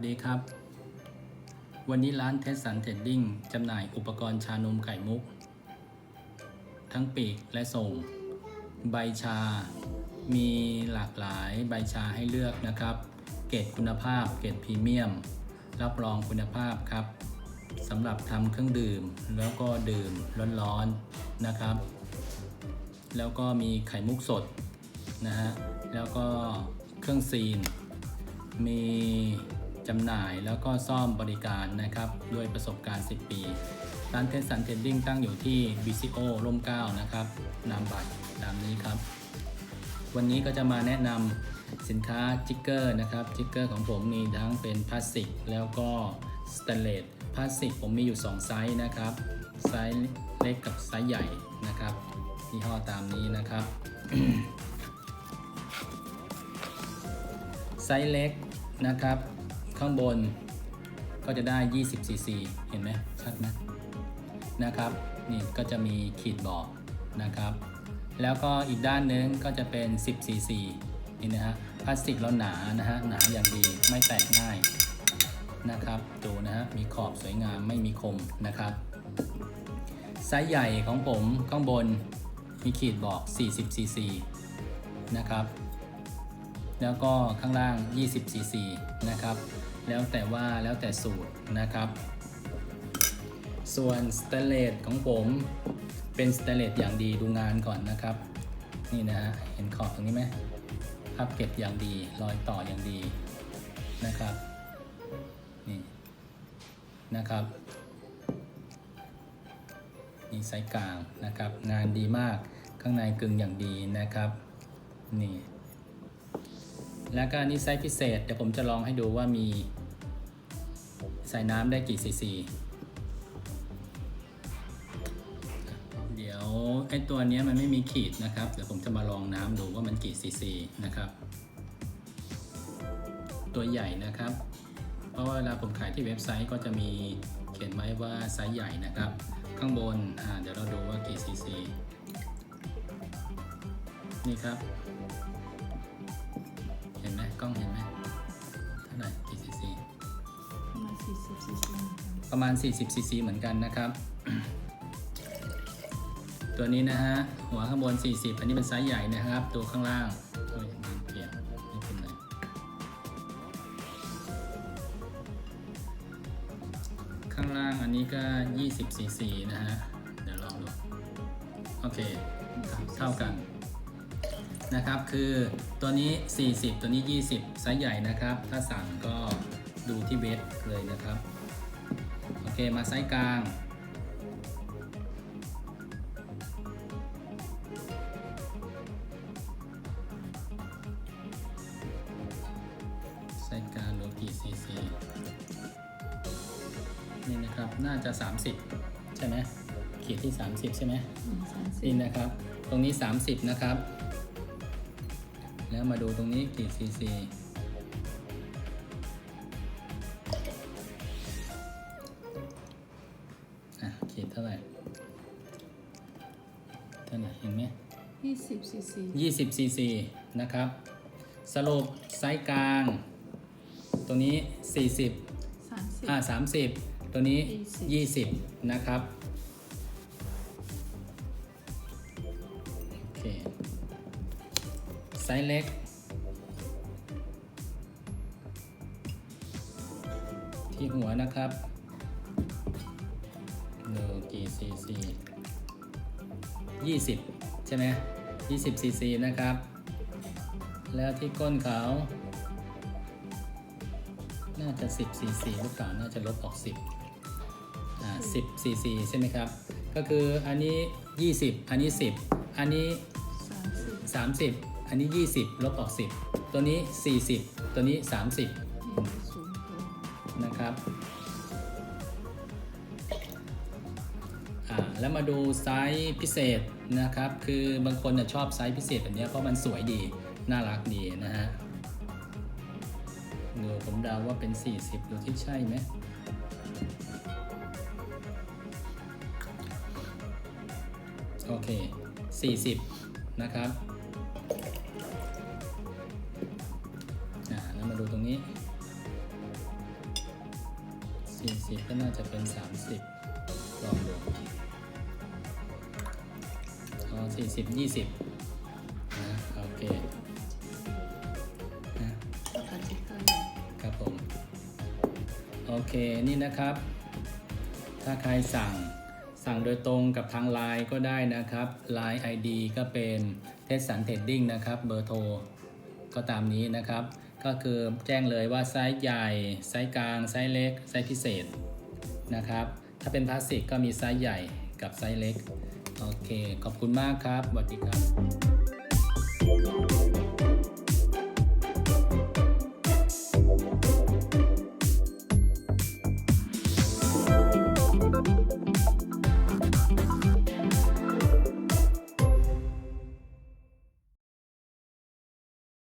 สวัสดีครับ วันนี้ร้านเทสสันเทรดดิ้งจำหน่ายอุปกรณ์ชานมไข่มุก ทั้งปีกและส่ง ใบชา มีหลากหลายใบชาให้เลือกนะครับ เกรดคุณภาพเกรดพรีเมียม รับรองคุณภาพครับสำหรับทำเครื่องดื่มแล้วก็ดื่มร้อนๆนะครับ แล้วก็มีไข่มุกสดนะฮะแล้วก็เครื่องซีน มี จำหน่ายแล้วก็ซ่อมบริการนะครับด้วยประสบการณ์ 10 ปี ร้านเทสสันเทรดดิ้งตั้งอยู่ที่ BCO ร่มเก้านะครับนามบัตรตามนี้ครับ วันนี้ก็จะมาแนะนำสินค้าจิกเกอร์นะครับจิกเกอร์ของผมมีทั้งเป็นพลาสติกแล้วก็สแตนเลสพลาสติกผมมีอยู่ 2 ไซส์นะครับ ไซส์เล็กกับไซส์ใหญ่นะครับยี่ห้อตามนี้นะครับไซส์เล็กนะครับ ข้างบนก็จะได้ 20 cc เห็นไหมชัดไหมนะครับ นี่ก็จะมีขีดบอกนะครับ แล้วก็อีกด้านนึงก็จะเป็น 10 cc นี่นะฮะพลาสติกเราหนานะฮะหนาอย่างดีไม่แตกง่ายนะครับดูนะฮะมีขอบสวยงามไม่มีคมนะครับไซส์ใหญ่ของผมข้างบนมีขีดบอก 40 cc นะครับ แล้วก็ข้างล่าง 20 cc นะครับ แล้วแต่ว่าแล้วแต่สูตรนะครับ ส่วนสเตเลสของผมเป็นสเตเลสอย่างดีดูงานก่อนนะครับ นี่นะฮะเห็นขอบตรงนี้ไหมพับเก็บอย่างดีรอยต่ออย่างดีนะครับนี่นะครับนี่ไซส์กลางนะครับ งานดีมากข้างในกึ่งอย่างดีนะครับนี่ แล้วก็นนี้ไซส์พิเศษ เดี๋ยวผมจะลองให้ดูว่ามี ใส่น้ำได้กี่ซีซี เดี๋ยวไอตัวนี้มันไม่มีขีดนะครับ เดี๋ยวผมจะมาลองน้ำดูว่ามันกี่ซีซีนะครับ ตัวใหญ่นะครับ เพราะว่าเวลาผมขายที่เว็บไซต์ก็จะมีเขียนไว้ว่าไซส์ใหญ่นะครับ ข้างบนเดี๋ยวเราดูว่ากี่ซีซี นี่ครับ กล้องเห็นไหมเท่าไหร่กี่ซีซีประมาณ40ซีซีประมาณ 40ซีซีเหมือนกันนะครับ ตัวนี้นะฮะ หัวข้างบน 40 อันนี้เป็นไซส์ใหญ่นะครับ ตัวข้างล่างโอ้ยมันเปลี่ยนไม่เป็นไรข้างล่างอันนี้ก็ 20ซีซีนะฮะ เดี๋ยวลองดู โอเค เท่ากัน นะครับ คือตัวนี้ 40 ตัวนี้ 20 ไซส์ใหญ่นะครับ ถ้าสั่งก็ดูที่เว็บเลยนะครับ โอเค มาไซส์กลาง ไซส์กลางโลกี่ซีซีนี่นะครับ น่าจะ 30 ใช่ไหมขีดที่ 30 ใช่ไหมสามสินี่บนะครับ ตรงนี้ 30 นะครับ แล้วมาดูตรงนี้กี่ซีซีอะขีดเท่าไหร่เท่าไหร่เห็นไหมยี่สิบซีซี20ซีซีนะครับ สรุปไซส์กลางตรงนี้40สามสิบอ่า30ตัวนี้20นะครับ ไซส์เล็ก ที่หัวนะครับดูกี่ซีซี20ใช่ไหม20ซีซีนะครับ แล้วที่ก้นเขา น่าจะ10 cc หรือเปล่าน่าจะลบออก10อ่า10 cc ใช่ไหมครับ ก็คืออันนี้20อันนี้10อันนี้สามสิบ30 อันนี้ 20 ลบออก 10 ตัวนี้ 40 ตัวนี้ 30นี่สูงตัวนะครับ แล้วมาดูไซส์พิเศษนะครับ คือบางคนน่ะชอบไซส์พิเศษแบบเนี้ยเพราะมันสวยดี น่ารักดีนะฮะดูผมเดาว่าเป็น 40 ดูที่ใช่ไหมโอเค 40 นะครับ 40 ก็น่าจะเป็น 30 ลองดูอ๋อ40 20นะโอเคนะสามสิบห้าครับผม โอเคนี่นะครับ ถ้าใครสั่งสั่งโดยตรงกับทาง Line ก็ได้นะครับ Line ID ก็เป็นเทสสันเทดดิ้งนะครับ เบอร์โทรก็ตามนี้นะครับ ก็คือแจ้งเลยว่าไซส์ใหญ่ไซส์กลางไซส์เล็กไซส์พิเศษนะครับ ถ้าเป็นพลาสติกก็มีไซส์ใหญ่กับไซส์เล็ก โอเค ขอบคุณมากครับสวัสดีครับ